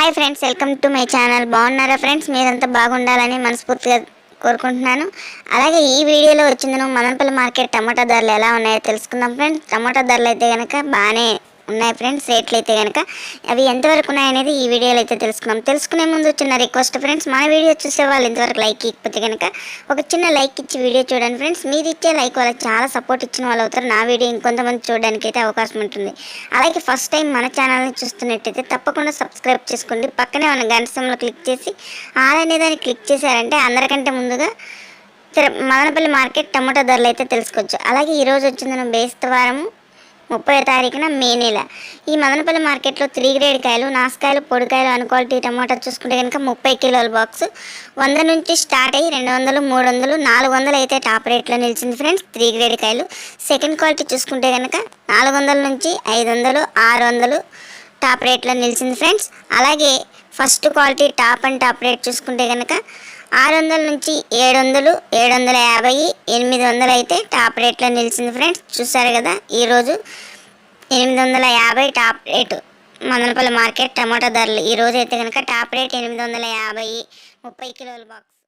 Hi friends welcome to my channel బాగున్నారా friends మీరంతా బాగుండాలని మనస్ఫూర్తిగా కోరుకుంటున్నాను. అలాగే ఈ వీడియోలో వచ్చిందను మదనపల్లి మార్కెట్ టమాటా ధరలు ఎలా ఉన్నాయో తెలుసుకుందాం ఫ్రెండ్స్ టమాటా ధరలు అయితే కనుక బాగానే ఉన్నాయి ఫ్రెండ్స్. ఎట్లయితే కనుక అవి ఎంతవరకు ఉన్నాయనేది ఈ వీడియోలో అయితే తెలుసుకున్నాం తెలుసుకునే ముందు చిన్న రిక్వెస్ట్ ఫ్రెండ్స్ మన వీడియో చూసే వాళ్ళు ఇంతవరకు లైక్ ఇకపోతే కనుక ఒక చిన్న లైక్ ఇచ్చి వీడియో చూడండి ఫ్రెండ్స్. మీరు ఇచ్చే లైక్ వాళ్ళకి చాలా సపోర్ట్ ఇచ్చిన వాళ్ళు అవుతారు. నా వీడియో ఇంకొంతమంది చూడడానికి అయితే అవకాశం ఉంటుంది. అలాగే ఫస్ట్ టైం మన ఛానల్ని చూస్తున్నట్టయితే తప్పకుండా సబ్స్క్రైబ్ చేసుకోండి. పక్కనే ఉన్న గంట క్లిక్ చేసి ఆల్ అనే దాన్ని క్లిక్ చేశారంటే అందరికంటే ముందుగా మదనపల్లి మార్కెట్ టమాటో ధరలు అయితే తెలుసుకోవచ్చు. అలాగే ఈరోజు వచ్చింది బేస్తవారము ముప్పై తారీఖున మే నెల. ఈ మదనపల్లి మార్కెట్లో త్రీ గ్రేడ్ కాయలు నాసుకాయలు పొడికాయలు అన్ క్వాలిటీ టమాటా చూసుకుంటే కనుక ముప్పై కిలోల బాక్స్. వంద నుంచి స్టార్ట్ అయ్యి రెండు వందలు మూడు వందలు నాలుగు వందలు అయితే టాప్ రేట్లో నిలిచింది ఫ్రెండ్స్ త్రీ గ్రేడ్ కాయలు. సెకండ్ క్వాలిటీ చూసుకుంటే కనుక నాలుగు వందల నుంచి ఐదు వందలు ఆరు వందలు టాప్ రేట్లో నిలిచింది ఫ్రెండ్స్. అలాగే first quality top and top rate చూసుకుంటే కనుక ఆరు వందల నుంచి ఏడు వందలు ఏడు వందల యాభై ఎనిమిది వందలు అయితే టాప్ రేట్లో నిలిచింది ఫ్రెండ్స్. చూసారు కదా ఈరోజు ఎనిమిది వందల యాభై top rate Madanapalle market tomato ధరలు. ఈరోజు అయితే కనుక టాప్ రేట్ ఎనిమిది వందల యాభై ముప్పై కిలోల బాక్స్.